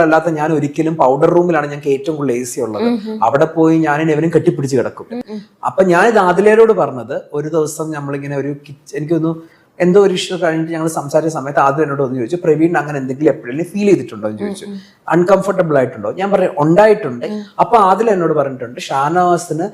അല്ലാത്ത ഞാൻ ഒരിക്കലും പൗഡർ റൂമിലാണ് ഞങ്ങൾക്ക് ഏറ്റവും കൂടുതൽ എ സി ഉള്ളത് അവിടെ പോയി ഞാൻ എവനും കെട്ടിപ്പിടിച്ച് കിടക്കും. അപ്പൊ ഞാൻ ഇത് ആദിലേരോട് പറഞ്ഞത് ഒരു ദിവസം നമ്മളിങ്ങനെ ഒരു കിച്ച് എനിക്ക് ഒന്ന് എന്തോ ഒരു ഇഷ്യൂ കഴിഞ്ഞിട്ട് ഞങ്ങൾ സംസാരിച്ച സമയത്ത് ആദ്യം എന്നോട് ഒന്ന് ചോദിച്ചു പ്രവീൺ അങ്ങനെ എന്തെങ്കിലും എപ്പോഴും ഫീൽ ചെയ്തിട്ടുണ്ടോ? എന്ന് ചോദിച്ചു. അൺകംഫർട്ടബിൾ ആയിട്ടുണ്ടോ? ഞാൻ പറഞ്ഞു ഉണ്ടായിട്ടുണ്ട്. അപ്പൊ ആദ്യം എന്നോട് പറഞ്ഞിട്ടുണ്ട് ഷാനവാസിന്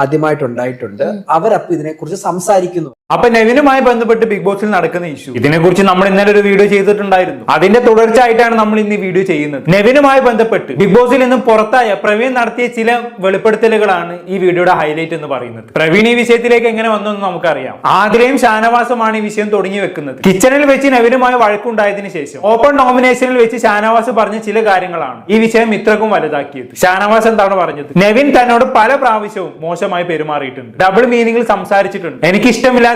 ആദ്യമായിട്ട് ഉണ്ടായിട്ടുണ്ട്. അവരപ്പൊ ഇതിനെക്കുറിച്ച് സംസാരിക്കുന്നു. അപ്പൊ നെവിനുമായി ബന്ധപ്പെട്ട് ബിഗ് ബോസിൽ നടക്കുന്ന ഇഷ്യൂ ഇതിനെ കുറിച്ച് നമ്മൾ ഇന്നലെ ഒരു വീഡിയോ ചെയ്തിട്ടുണ്ടായിരുന്നു. അതിന്റെ തുടർച്ചയായിട്ടാണ് നമ്മൾ ഇന്ന് വീഡിയോ ചെയ്യുന്നത്. നെവിനുമായി ബന്ധപ്പെട്ട് ബിഗ് ബോസിൽ നിന്നും പുറത്തായ പ്രവീൺ നടത്തിയ ചില വെളിപ്പെടുത്തലുകളാണ് ഈ വീഡിയോയുടെ ഹൈലൈറ്റ് എന്ന് പറയുന്നത്. പ്രവീൺ ഈ വിഷയത്തിലേക്ക് എങ്ങനെ വന്നെന്ന് നമുക്കറിയാം. ആദിലയും ഷാനവാസുമാണ് ഈ വിഷയം തുടങ്ങി വെക്കുന്നത്. കിച്ചണിൽ വെച്ച് നെവിനുമായി വഴക്കുണ്ടായതിനു ശേഷം ഓപ്പൺ നോമിനേഷനിൽ വെച്ച് ഷാനവാസ് പറഞ്ഞ ചില കാര്യങ്ങളാണ് ഈ വിഷയം ഇത്രക്കും വലുതാക്കിയത്. ഷാനവാസ് എന്താണ് പറഞ്ഞത്? നെവിൻ തന്നോട് പല പ്രാവശ്യവും മോശമായി പെരുമാറിയിട്ടുണ്ട്. ഡബിൾ മീനിങ്ങിൽ സംസാരിച്ചിട്ടുണ്ട്. എനിക്ക്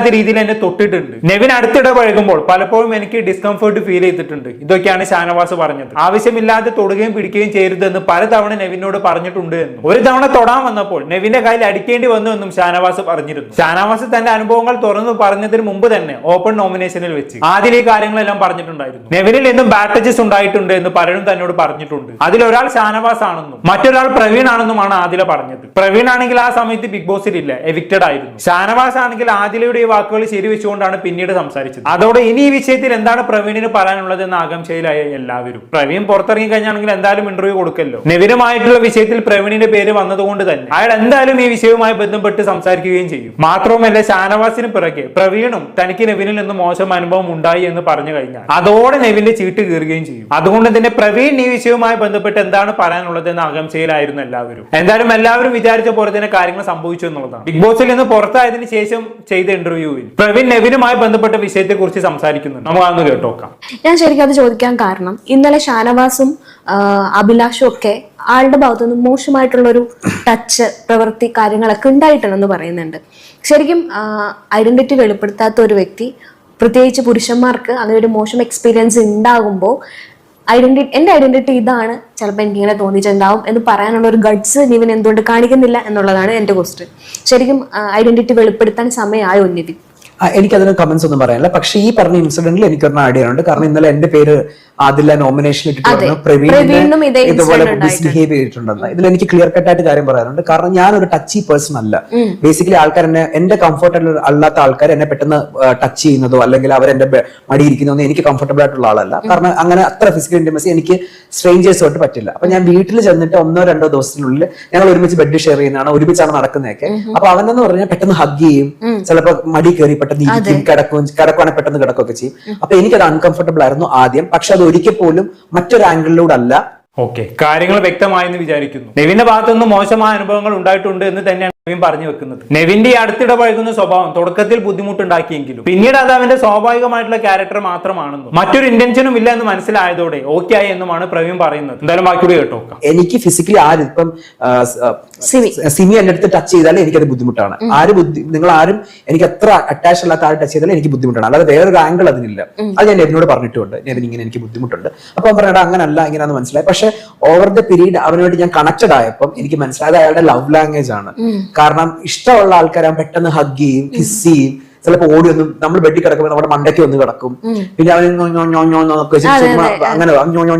ഇഷ്ടമില്ലാത്ത രീതിയിൽ എന്നെ തൊട്ടിട്ടുണ്ട്. നെവിൻ അടുത്തിടെ പഴകുമ്പോൾ പലപ്പോഴും എനിക്ക് ഡിസ്കംഫേർട്ട് ഫീൽ ചെയ്തിട്ടുണ്ട്. ഇതൊക്കെയാണ് ഷാനവാസ് പറഞ്ഞത്. ആവശ്യമില്ലാതെ തൊടുകയും പിടിക്കുകയും ചെയ്യരുതെന്ന് പലതവണ നെവിനോട് പറഞ്ഞിട്ടുണ്ട് എന്നും. ഒരു തവണ തൊടാൻ വന്നപ്പോൾ നെവിന്റെ കയ്യിൽ അടിക്കേണ്ടി വന്നു എന്നും ഷാനവാസ് പറഞ്ഞിരുന്നു. ഷാനവാസ് തന്റെ അനുഭവങ്ങൾ തുറന്നു പറഞ്ഞതിന് മുമ്പ് തന്നെ ഓപ്പൺ നോമിനേഷനിൽ വെച്ച് ആദ്യം ഈ കാര്യങ്ങളെല്ലാം പറഞ്ഞിട്ടുണ്ടായിരുന്നു. നെവിനിൽ നിന്നും ബാറ്റജസ് ഉണ്ടായിട്ടുണ്ട് എന്ന് പലരും തന്നോട് പറഞ്ഞിട്ടുണ്ട്. അതിലൊരാൾ ഷാനവാസ് ആണെന്നും മറ്റൊരാൾ പ്രവീൺ ആണെന്നുമാണ് ആദില പറഞ്ഞത്. പ്രവീൺ ആണെങ്കിൽ ആ സമയത്ത് ബിഗ് ബോസിൽ ഇല്ല എവിക്റ്റഡ് ആയിരുന്നു. ഷാനവാസ് ആണെങ്കിൽ ആദിലയുടെ ഈ വാക്കുകൾ ശരിവെച്ചുകൊണ്ടാണ് പിന്നീട് സംസാരിച്ചത്. അതോടെ ഇനി ഈ വിഷയത്തിൽ എന്താണ് പ്രവീണിന് പറയാനുള്ളത് എന്ന ആകാംക്ഷയിലായ എല്ലാവരും. പ്രവീൺ പുറത്തിറങ്ങി കഴിഞ്ഞാണെങ്കിൽ എന്തായാലും ഇന്റർവ്യൂ കൊടുക്കല്ലോ. നെവിനുമായിട്ടുള്ള വിഷയത്തിൽ പ്രവീണിന്റെ പേര് വന്നതുകൊണ്ട് തന്നെ അയാൾ എന്തായാലും ഈ വിഷയവുമായി ബന്ധപ്പെട്ട് സംസാരിക്കുകയും ചെയ്യും. മാത്രവുമല്ല ഷാനവാസിന് പിറകെ പ്രവീണും തനിക്ക് നെവിനിൽ നിന്ന് മോശം അനുഭവം ഉണ്ടായി എന്ന് പറഞ്ഞു കഴിഞ്ഞാൽ അതോടെ നെവിന്റെ ചീട്ട് കീറുകയും ചെയ്യും. അതുകൊണ്ട് തന്നെ പ്രവീൺ ഈ വിഷയവുമായി ബന്ധപ്പെട്ട് എന്താണ് പറയാനുള്ളത് എന്ന ആകാംക്ഷയിലായിരുന്നു എല്ലാവരും. എന്തായാലും എല്ലാവരും വിചാരിച്ച പോലെ തന്നെ കാര്യങ്ങൾ സംഭവിച്ചു എന്നുള്ളതാണ്. ബിഗ് ബോസിൽ നിന്ന് പുറത്തായതിനു ശേഷം ചെയ്ത ഇന്റർവ്യൂവിൽ പ്രവീൺ നെവിനുമായി ബന്ധപ്പെട്ട വിഷയത്തെ കുറിച്ച് സംസാരിക്കുന്നുണ്ട്. നമുക്ക് കേട്ടോക്കാം ഞാൻ ശരിക്കും അത് ചോദിക്കാൻ കാരണം ഇന്നലെ ഷാനവാസും അഭിലാഷും ഒക്കെ ആളുടെ ഭാഗത്തുനിന്ന് മോശമായിട്ടുള്ള ഒരു ടച്ച് പ്രവൃത്തി കാര്യങ്ങളൊക്കെ ഉണ്ടായിട്ടുണ്ടെന്ന് പറയുന്നുണ്ട്. ശരിക്കും ഐഡന്റിറ്റി വെളിപ്പെടുത്താത്ത ഒരു വ്യക്തി പ്രത്യേകിച്ച് പുരുഷന്മാർക്ക് അങ്ങനെ ഒരു മോശം എക്സ്പീരിയൻസ് ഉണ്ടാകുമ്പോൾ ഐഡന്റിറ്റി എന്റെ ഐഡന്റിറ്റി ഇതാണ്. ചിലപ്പോൾ എനിക്ക് ഇങ്ങനെ തോന്നിയിട്ടുണ്ടാവും എന്ന് പറയാനുള്ള ഒരു ഗഡ്സ് നിവിൻ എന്തുകൊണ്ട് കാണിക്കുന്നില്ല എന്നുള്ളതാണ് എന്റെ ക്വസ്റ്റ്യൻ ശരിക്കും ഐഡന്റിറ്റി വെളിപ്പെടുത്താൻ സമയമായോ നിവിൻ എനിക്കതിന് കമന്റ്സ് ഒന്നും പറയാനില്ല. പക്ഷേ ഈ പറഞ്ഞ ഇൻസിഡന്റിൽ എനിക്കൊരെണ്ണം ഐഡിയ ഉണ്ട്. കാരണം ഇന്നലെ എന്റെ പേര് ആദില നോമിനേഷൻ ഇട്ടിട്ട് അതെ. പറഞ്ഞു പ്രവീണിനും ഇതുപോലെ മിസ്ബിഹേവ് ചെയ്തിട്ടുണ്ടെന്ന്. ഇതിൽ എനിക്ക് ക്ലിയർ കട്ട് ആയിട്ട് കാര്യം പറയാനുണ്ട്. കാരണം ഞാൻ ഒരു ടച്ചി പേഴ്സൺ അല്ല ബേസിക്കലി ആൾക്കാർ എന്നെ എന്റെ കംഫർട്ടബിൾ അല്ലാത്ത ആൾക്കാർ എന്നെ പെട്ടെന്ന് ടച്ച് ചെയ്യുന്നതോ അല്ലെങ്കിൽ അവർ എന്റെ മടിയിരിക്കുന്നതോ എനിക്ക് കംഫർട്ടബിൾ ആയിട്ടുള്ള ആളല്ല. കാരണം അങ്ങനെ അത്ര ഫിസിക്കൽ ഇന്റിമസി എനിക്ക് സ്ട്രേഞ്ചേഴ്സ് സ്ട്രേഞ്ചേഴ്സുമായിട്ട് പറ്റില്ല. അപ്പൊ ഞാൻ വീട്ടിൽ ചെന്നിട്ട് ഒന്നോ രണ്ടോ ദിവസത്തിനുള്ളിൽ ഞങ്ങൾ ഒരുമിച്ച് ബെഡ് ഷെയർ ചെയ്യുന്നതാണ് ഒരുമിച്ചാണ് നടക്കുന്നതൊക്കെ. അപ്പൊ അവനെന്ന് പറഞ്ഞാൽ പെട്ടെന്ന് ഹഗ് ചെയ്യും. ചിലപ്പോൾ മടി കയറി പെട്ടെന്ന് ഇരിക്കും കിടക്കും കിടക്കുവാണെങ്കിൽ പെട്ടെന്ന് കിടക്കുകയൊക്കെ ചെയ്യും. അപ്പൊ എനിക്കത് അൺകംഫർട്ടബിൾ ആയിരുന്നു ആദ്യം. പക്ഷെ അത് ഒരിക്കൽ പോലും മറ്റൊരു ആംഗിളിലൂടെ അല്ല. ഓക്കെ. കാര്യങ്ങൾ വ്യക്തമായെന്ന് വിചാരിക്കുന്നു. നെവിന്റെ ഭാഗത്തുനിന്ന് മോശമായ അനുഭവങ്ങൾ ഉണ്ടായിട്ടുണ്ട് എന്ന് തന്നെയാണ് നെവിൻ പറഞ്ഞു വെക്കുന്നത്. നെവിന്റെ ഈ അടുത്തിടെ പഴകുന്ന സ്വഭാവം തുടക്കത്തിൽ ബുദ്ധിമുട്ടുണ്ടാക്കിയെങ്കിലും പിന്നീട് അത് അവന്റെ സ്വാഭാവികമായിട്ടുള്ള ക്യാരക്ടർ മാത്രമാണെന്നും മറ്റൊരു ഇന്റൻഷനും ഇല്ല എന്ന് മനസ്സിലായതോടെ ഓക്കെ ആയി എന്നുമാണ് പ്രവീൺ പറയുന്നത്. എന്തായാലും ബാക്കിയോട് കേട്ടോക്കാം എനിക്ക് ഫിസിക്കലി ആരും ഇപ്പം സിമി. എന്റെ അടുത്ത് ടച്ച് ചെയ്താലും എനിക്കത് ബുദ്ധിമുട്ടാണ്. ആര് ബുദ്ധി നിങ്ങൾ ആരും എനിക്ക് അത്ര അറ്റാച്ച് അല്ലാത്ത ആര് ടച്ച് ചെയ്താലും എനിക്ക് ബുദ്ധിമുട്ടാണ്. അല്ലാതെ വേറൊരു ആംഗിൾ അതിനില്ല. അത് ഞാൻ നെവിനോട് പറഞ്ഞിട്ടുണ്ട് നെവിൻ ഇങ്ങനെ എനിക്ക് ബുദ്ധിമുട്ടുണ്ട്. അപ്പൊ പറഞ്ഞാൽ അങ്ങനല്ല ഇങ്ങനെ മനസ്സിലായി. പക്ഷെ ഓവർ ദ പീരീഡ് അവനുമായിട്ട് ഞാൻ കണക്റ്റഡ് ആയപ്പോൾ എനിക്ക് മനസ്സിലായത് അയാളുടെ ലവ് ലാംഗ്വേജ് ആണ്. കാരണം ഇഷ്ടമുള്ള ആൾക്കാരെ പെട്ടെന്ന് ഹഗ് ചെയ്യും കിസ് ചെയ്യും. ചിലപ്പോ ഓടി വന്നു നമ്മൾ ബെഡിൽ കിടക്കുമ്പോൾ നമ്മുടെ മണ്ടയ്ക്ക് വന്ന് കിടക്കും. പിന്നെ അവൻ ചുമ്മാ അങ്ങനെ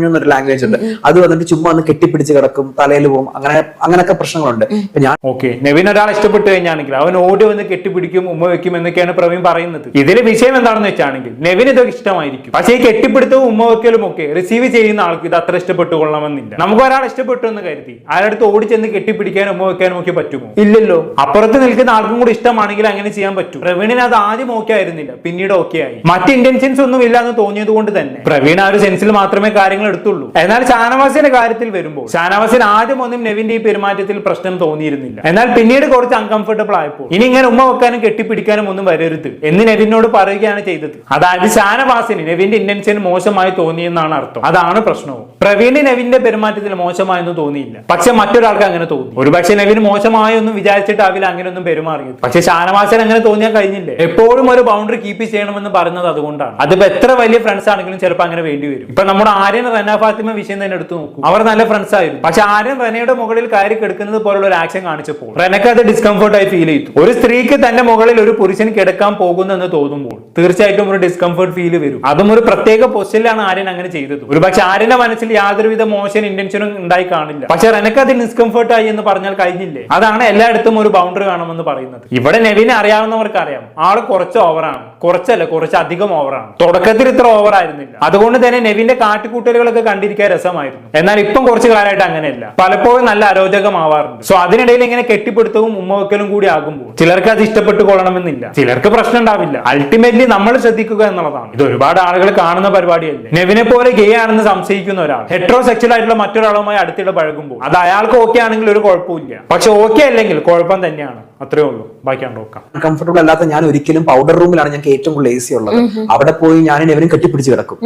എന്നൊരു ലാംഗ്വേജ് ഉണ്ട്. അത് വന്നിട്ട് ചുമ്മാ ഒന്ന് കെട്ടിപ്പിടിച്ച് കിടക്കും തലയിൽ പോകും അങ്ങനെ അങ്ങനെയൊക്കെ പ്രശ്നങ്ങളുണ്ട്. ഇപ്പൊ ഞാൻ ഓക്കെ. നെവിൻ ഒരാൾ ഇഷ്ടപ്പെട്ടു കഴിഞ്ഞാണെങ്കിൽ അവൻ ഓടി വന്ന് കെട്ടിപ്പിടിക്കും ഉമ്മ വെക്കും എന്നൊക്കെയാണ് പ്രവീൺ പറയുന്നത്. ഇതിലെ വിഷയം എന്താണെന്ന് വെച്ചാണെങ്കിൽ നെവിൻ ഇതൊക്കെ ഇഷ്ടമായിരിക്കും. പക്ഷേ ഈ കെട്ടിപ്പിടുത്തവും ഉമ്മ വെക്കലും ഒക്കെ റിസീവ് ചെയ്യുന്ന ആൾക്ക് ഇത് അത്ര ഇഷ്ടപ്പെട്ടു കൊള്ളണമെന്നില്ല നമുക്ക് ഒരാൾ ഇഷ്ടപ്പെട്ടു എന്ന് കരുതി അയാളടുത്ത് ഓടി ചെന്ന് കെട്ടിപ്പിടിക്കാനും ഉമ്മ വെക്കാനും ഒക്കെ പറ്റുമോ? ഇല്ലല്ലോ. അപ്പുറത്ത് നിൽക്കുന്ന ആൾക്കും കൂടി ഇഷ്ടമാണെങ്കിൽ അങ്ങനെ ചെയ്യാൻ പറ്റും. പ്രവീണിന് അത് ആദ്യം ഓക്കെ ആയിരുന്നില്ല. പിന്നീട് ഓക്കെ ആയി. മറ്റ് ഇന്റൻഷൻസ് ഒന്നും ഇല്ല എന്ന് തോന്നിയത് കൊണ്ട് തന്നെ. പ്രവീൺ ആ ഒരു സെൻസിൽ മാത്രമേ കാര്യങ്ങൾ എടുത്തുള്ളൂ. എന്നാൽ ഷാനവാസിന്റെ കാര്യത്തിൽ വരുമ്പോൾ ഷാനവാസിന് ആദ്യം ഒന്നും നെവിന്റെ ഈ പെരുമാറ്റത്തിൽ പ്രശ്നം തോന്നിയിരുന്നില്ല. എന്നാൽ പിന്നീട് കുറച്ച് അൺകംഫർട്ടബിൾ ആയപ്പോൾ ഇനി ഇങ്ങനെ ഉമ്മ വെക്കാനും കെട്ടിപ്പിടിക്കാനും ഒന്നും വരരുത് എന്ന് നെവിനോട് പറയുകയാണ് ചെയ്തത്. അതായത് ഷാനവാസിന് നെവിന്റെ ഇന്റൻഷൻ മോശമായി തോന്നിയെന്നാണ് അർത്ഥം. അതാണ് പ്രശ്നവും. പ്രവീണ് നെവിന്റെ പെരുമാറ്റത്തിൽ മോശമായെന്ന് തോന്നിയില്ല. പക്ഷെ മറ്റൊരാൾക്ക് അങ്ങനെ തോന്നി. ഒരു പക്ഷെ നെവിന് മോശമായൊന്നും വിചാരിച്ചിട്ടാവില്ല അങ്ങനെയൊന്നും പെരുമാറിയത്. പക്ഷെ ഷാനവാസൻ അങ്ങനെ തോന്നിയാൽ കഴിഞ്ഞില്ലേ? എപ്പോഴും ഒരു ബൗണ്ടറി കീപ്പ് ചെയ്യണമെന്ന് പറഞ്ഞത് അതുകൊണ്ടാണ്. അതിപ്പോ എത്ര വലിയ ഫ്രണ്ട്സ് ആണെങ്കിലും ചിലപ്പോൾ അങ്ങനെ വേണ്ടി വരും. ഇപ്പൊ നമ്മുടെ ആര്യൻ റന ഫാത്തിമ വിഷയം തന്നെ എടുത്തു നോക്കും. അവർ നല്ല ഫ്രണ്ട്സ് ആയിരുന്നു. പക്ഷെ ആര്യൻ റനയുടെ മുകളിൽ കയറി കിടക്കുന്നത് പോലുള്ള ഒരു ആക്ഷൻ കാണിച്ചപ്പോൾ റനക്ക് അത് ഡിസ്കംഫർട്ടായി ഫീൽ ചെയ്തു. ഒരു സ്ത്രീക്ക് തന്റെ മുകളിൽ ഒരു പുരുഷൻ കിടക്കാൻ പോകുന്നു എന്ന് തോന്നുമ്പോൾ തീർച്ചയായിട്ടും ഒരു ഡിസ്കംഫർട്ട് ഫീൽ വരും. അതും ഒരു പ്രത്യേക പൊസിഷനിലാണ് ആര്യൻ അങ്ങനെ ചെയ്തത്. ഒരു പക്ഷെ ആര്യന്റെ മനസ്സിൽ യാതൊരുവിധ മോശം ഇന്റൻഷനും ഉണ്ടായി കാണില്ല. പക്ഷെ റനക്ക് അത് ഡിസ്കംഫർട്ട് ആയി എന്ന് പറഞ്ഞാൽ കഴിഞ്ഞില്ലേ? അതാണ് എല്ലായിടത്തും ഒരു ബൗണ്ടറി വേണമെന്ന് പറയുന്നത്. ഇവിടെ നെവിനെ അറിയാവുന്നവർക്ക് അറിയാം ആൾ കുറച്ച് ഓവറാണ് കുറച്ചല്ല കുറച്ച് അധികം ഓവറാണ് തുടക്കത്തിൽ ഇത്ര ഓവറായിരുന്നില്ല അതുകൊണ്ട് തന്നെ നെവിന്റെ കാട്ടിക്കൂട്ടലുകളൊക്കെ കണ്ടിരിക്കാൻ രസമായിരുന്നു. എന്നാൽ ഇപ്പം കുറച്ച് കാലമായിട്ട് അങ്ങനെയല്ല. പലപ്പോഴും നല്ല അരോചകമാവാറുണ്ട് സോ അതിനിടയിൽ ഇങ്ങനെ കെട്ടിപ്പിടുത്തവും ഉമ്മവെക്കലും കൂടി ആകുമ്പോൾ ചിലർക്ക് അത് ഇഷ്ടപ്പെട്ട് കൊള്ളണമെന്നില്ല ചിലർക്ക് പ്രശ്നം ഉണ്ടാവില്ല. അൾട്ടിമേറ്റ്ലി നമ്മൾ ശ്രദ്ധിക്കുക എന്നുള്ളതാണ്. ഇത് ഒരുപാട് ആളുകൾ കാണുന്ന പരിപാടിയല്ല? നെവിനെ പോലെ ഗേ ആണെന്ന് സംശയിക്കുന്ന ഒരാൾ ഹെട്രോ സെക്ഷൽ ആയിട്ടുള്ള മറ്റൊരാളുമായി അടുത്തിടെ പഴകുമ്പോൾ അത് അയാൾക്ക് ഓക്കെ ആണെങ്കിൽ ഒരു കുഴപ്പമില്ല പക്ഷെ ഓക്കെ അല്ലെങ്കിൽ കുഴപ്പം തന്നെയാണ്. അത്രേ ഉള്ളൂ. ബാക്കി നോക്കാം. കംഫർട്ടബിൾ അല്ലാത്ത ഞാൻ ഒരിക്കലും പൗഡർ റൂമിലാണ് ഞങ്ങൾക്ക് ഏറ്റവും കൂടുതൽ എ സി ഉള്ളത് അവിടെ പോയി ഞാൻ എവനും കെട്ടിപ്പിടിച്ച് കിടക്കും.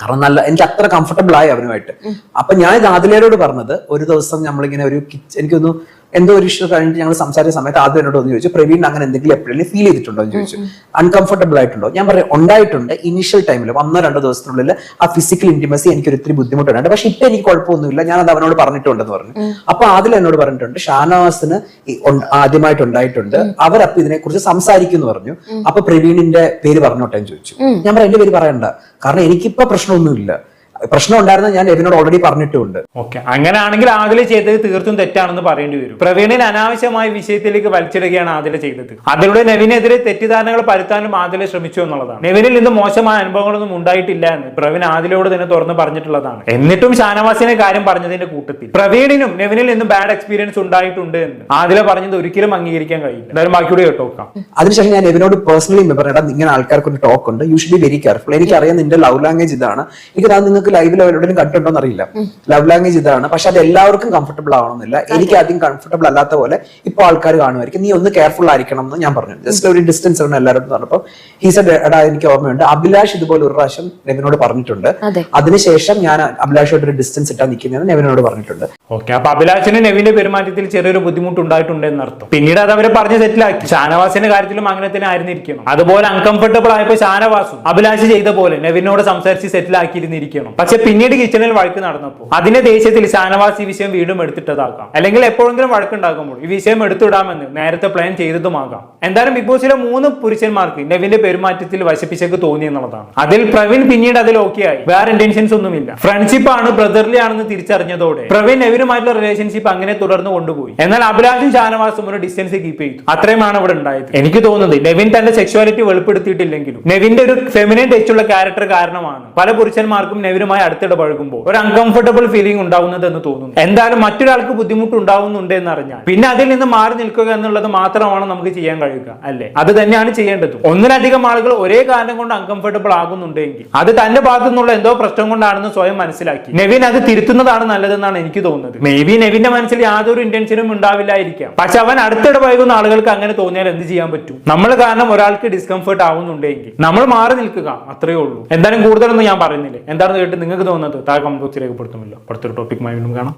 കാരണം നല്ല എനിക്ക് അത്ര കംഫർട്ടബിൾ ആയി അവനുമായിട്ട്. അപ്പൊ ഞാൻ ഇത് ആദിലയോട് പറഞ്ഞത് ഒരു ദിവസം നമ്മളിങ്ങനെ ഒരു കിച്ചൺ എനിക്കൊന്ന് എന്തോ ഒരു ഇഷ്യൂ കഴിഞ്ഞിട്ട് ഞങ്ങൾ സംസാരിച്ച സമയത്ത് ആദ്യം എന്നോട് ഒന്ന് ചോദിച്ചു പ്രവീൺ അങ്ങനെ എന്തെങ്കിലും എപ്പോഴെങ്കിലും ഫീൽ ചെയ്തിട്ടുണ്ടോ? എന്ന് ചോദിച്ചു. അൺകംഫർട്ടബിൾ ആയിട്ടുണ്ടോ? ഞാൻ പറയാം ഉണ്ടായിട്ടുണ്ട്. ഇനിഷ്യൽ ടൈമിൽ ഒന്നോ രണ്ടോ ദിവസത്തിനുള്ളിൽ ആ ഫിസിക്കൽ ഇന്റിമസി എനിക്ക് ഒത്തിരി ബുദ്ധിമുട്ടുണ്ട്. പക്ഷെ ഇപ്പൊ എനിക്ക് കുഴപ്പമൊന്നുമില്ല. ഞാൻ അത് അവനോട് പറഞ്ഞിട്ടുണ്ടെന്ന് പറഞ്ഞു. അപ്പൊ ആദിൽ എന്നോട് പറഞ്ഞിട്ടുണ്ട് ഷാനവാസിന് ആദ്യമായിട്ട് ഉണ്ടായിട്ടുണ്ട്. അവരപ്പൊ ഇതിനെക്കുറിച്ച് സംസാരിക്കുന്നു പറഞ്ഞു. അപ്പൊ പ്രവീണിന്റെ പേര് പറഞ്ഞോട്ടെ? എന്ന് ചോദിച്ചു. ഞാൻ പറയാം എന്റെ പേര് പറയണ്ട. കാരണം എനിക്കിപ്പോ പ്രശ്നമൊന്നുമില്ല. പ്രശ്നം ഉണ്ടായിരുന്ന ഞാൻ എബിനോട് ഓൾറെഡി പറഞ്ഞിട്ടുണ്ട്. ഓക്കെ അങ്ങനെയാണെങ്കിൽ ആദില ചെയ്തത് തീർത്തും തെറ്റാണെന്ന് പറയേണ്ടി വരും. പ്രവീണിന് അനാവശ്യമായ വിഷയത്തിലേക്ക് വലിച്ചിടുകയാണ് ആദില ചെയ്തത്. അതിലൂടെ നെവിനെതിരെ തെറ്റിദ്ധാരണകൾ പരത്താനും ആദില ശ്രമിച്ചു എന്നുള്ളതാണ്. നെവിനിൽ നിന്ന് മോശമായ അനുഭവങ്ങളൊന്നും ഉണ്ടായിട്ടില്ല എന്ന് പ്രവീൺ ആദിലോട് തന്നെ തുറന്ന് പറഞ്ഞിട്ടുള്ളതാണ്. എന്നിട്ടും ഷാനവാസിനെ കാര്യം പറഞ്ഞതിന്റെ കൂട്ടത്തിൽ. പ്രവീണിനും നെവിനിൽ നിന്നും ബാഡ് എക്സ്പീരിയൻസ് ഉണ്ടായിട്ടുണ്ട് എന്ന് ആദില പറഞ്ഞത് ഒരിക്കലും അംഗീകരിക്കാൻ കഴിയില്ല. എന്തായാലും ബാക്കിയോട് കേട്ടോക്കാം അതിനുശേഷം ഞാൻ എവിനോട് പേഴ്സണലി പറയാം ഇങ്ങനെ ആൾക്കാർക്ക് ഒരു ടോക്ക് ഉണ്ട്. You should be very careful എനിക്കറിയാം നിന്റെ ലവ് ലാംഗ്വേജ് ഇതാണ്. എനിക്ക് അത് നിങ്ങൾക്ക് ലൈവിൽ എവിടെയും കണ്ടിട്ടുണ്ടോ അറിയില്ല ലവ് ലാംഗ്വേജ് ഇതാണ്. പക്ഷെ അത് എല്ലാവർക്കും കംഫർട്ടബിൾ ആവണമെന്നില്ല. എനിക്ക് ആദ്യം കംഫർട്ടബിൾ അല്ലാത്ത പോലെ ഇപ്പൊ ആൾക്കാർ കാണുമായിരിക്കും. നീ ഒന്ന് കെയർഫുൾ ആയിരിക്കണം എന്ന് ഞാൻ പറഞ്ഞു. ജസ്റ്റ് ഒരു ഡിസ്റ്റൻസ് ആണ് എല്ലാവരും പറഞ്ഞപ്പോൾ ഹീസ് സെഡ് എടാ എനിക്ക് ഓർമ്മയുണ്ട്. അഭിലാഷ് ഇതുപോലെ ഒരു പ്രാവശ്യം നെവിനോട് പറഞ്ഞിട്ടുണ്ട്. അതെ. അതിനുശേഷം ഞാൻ അഭിലാഷോട് ഒരു ഡിസ്റ്റൻസ് ഇട്ടാ നിൽക്കുന്നതെന്ന് നെവിനോട് പറഞ്ഞിട്ടുണ്ട്. ഓക്കെ അപ്പൊ അഭിലാഷിന് നെവിന്റെ പെരുമാറ്റത്തിൽ ചെറിയൊരു ബുദ്ധിമുട്ട് ഉണ്ടായിട്ടുണ്ട് എന്നർത്ഥം. പിന്നീട് അത് അവരെ പറഞ്ഞ് സെറ്റിലാക്കി ഷാനവാസിന്റെ കാര്യത്തിലും അങ്ങനെ തന്നെ ആയിരുന്നിരിക്കണം. അതുപോലെ അൺകംഫർട്ടബിൾ ആയപ്പോൾ ഷാനവാസും അഭിലാഷ് ചെയ്ത പോലെ നെവിനോട് സംസാരിച്ച് സെറ്റിൽ ആക്കിയിരുന്നിരിക്കണം. പക്ഷെ പിന്നീട് കിച്ചണിൽ വഴക്ക് നടന്നപ്പോൾ അതിന്റെ ദേഷ്യത്തിൽ ഷാനവാസ് ഈ വിഷയം വീണ്ടും എടുത്തിട്ടതാക്കാം അല്ലെങ്കിൽ എപ്പോഴെങ്കിലും വഴക്കുണ്ടാകുമ്പോൾ ഈ വിഷയം എടുത്തിടാമെന്ന് നേരത്തെ പ്ലാൻ ചെയ്തതുമാകാം. എന്തായാലും ബിഗ് ബോസിലെ മൂന്ന് പുരുഷന്മാർക്ക് നെവിന്റെ പെരുമാറ്റത്തിൽ വശപ്പിച്ചൊക്കെ തോന്നി എന്നുള്ളതാണ്. അതിൽ പ്രവീൺ പിന്നീട് അതിൽ ഓക്കെ ആയി. വേറെ ഇന്റൻഷൻസ് ഒന്നുമില്ല. ഫ്രണ്ട്ഷിപ്പ് ആണ് ബ്രദർലി ആണെന്ന് തിരിച്ചറിഞ്ഞതോടെ പ്രവീൺ നെവിനുമായിട്ടുള്ള റിലേഷൻഷിപ്പ് അങ്ങനെ തുടർന്ന് കൊണ്ടുപോയി. എന്നാൽ അഭിലാഷും ഷാനവാസും ഒരു ഡിസ്റ്റൻസ് കീപ്പ് ചെയ്തു. അത്രയുമാണ് ഇവിടെ ഉണ്ടായത്. എനിക്ക് തോന്നുന്നത് നെവിൻ തന്റെ സെക്ഷുവാലിറ്റി വെളിപ്പെടുത്തിയിട്ടില്ലെങ്കിലും നെവിന്റെ ഒരു ഫെമിനൈൻ ടച്ചുള്ള ക്യാരക്ടർ കാരണമാണ് പല പുരുഷന്മാർക്കും നെവിനുമായി അടുത്തിടപഴകുമ്പോൾ ഒരു അൺകംഫർട്ടബിൾ ഫീലിംഗ് ഉണ്ടാവുന്നത് എന്ന് തോന്നുന്നു. എന്തായാലും മറ്റൊരാൾക്ക് ബുദ്ധിമുട്ട് ഉണ്ടാവുന്നുണ്ട് എന്ന് അറിഞ്ഞാൽ പിന്നെ അതിൽ നിന്ന് മാറി നിൽക്കുക എന്നുള്ളത് മാത്രമാണ് നമുക്ക് ചെയ്യാൻ കഴിയുക അല്ലേ? അത് തന്നെയാണ് ചെയ്യേണ്ടത്. ഒന്നിലധികം ആളുകൾ ഒരേ കാരണം കൊണ്ട് അൺകംഫർട്ടബിൾ ആകുന്നുണ്ടെങ്കിൽ അത് തന്റെ ഭാഗത്തു നിന്നുള്ള എന്തോ പ്രശ്നം കൊണ്ടാണെന്ന് സ്വയം മനസ്സിലാക്കി. നെവിൻ അത് തിരുത്തുന്നതാണ് നല്ലതെന്നാണ് എനിക്ക് തോന്നുന്നത്. മേ ബി നെവിന്റെ മനസ്സിൽ യാതൊരു ഇന്റൻഷനും ഉണ്ടാവില്ലായിരിക്കാം. പക്ഷെ അവൻ അടുത്തിടെ വൈകുന്ന ആളുകൾക്ക് അങ്ങനെ തോന്നിയാൽ എന്ത് ചെയ്യാൻ പറ്റും? നമ്മൾ കാരണം ഒരാൾക്ക് ഡിസ്കംഫർട്ട് ആവുന്നുണ്ടെങ്കിൽ നമ്മൾ മാറി നിൽക്കുക അത്രയേ ഉള്ളൂ. എന്തായാലും കൂടുതലൊന്നും ഞാൻ പറയുന്നില്ല. എന്താണെന്ന് കേട്ട് നിങ്ങൾക്ക് തോന്നുന്നത് താഴെ കമന്റ് ബോക്സിൽ രേഖപ്പെടുത്തുമല്ലോ അടുത്തൊരു ടോപ്പിക്കുമായി വീണ്ടും കാണാം.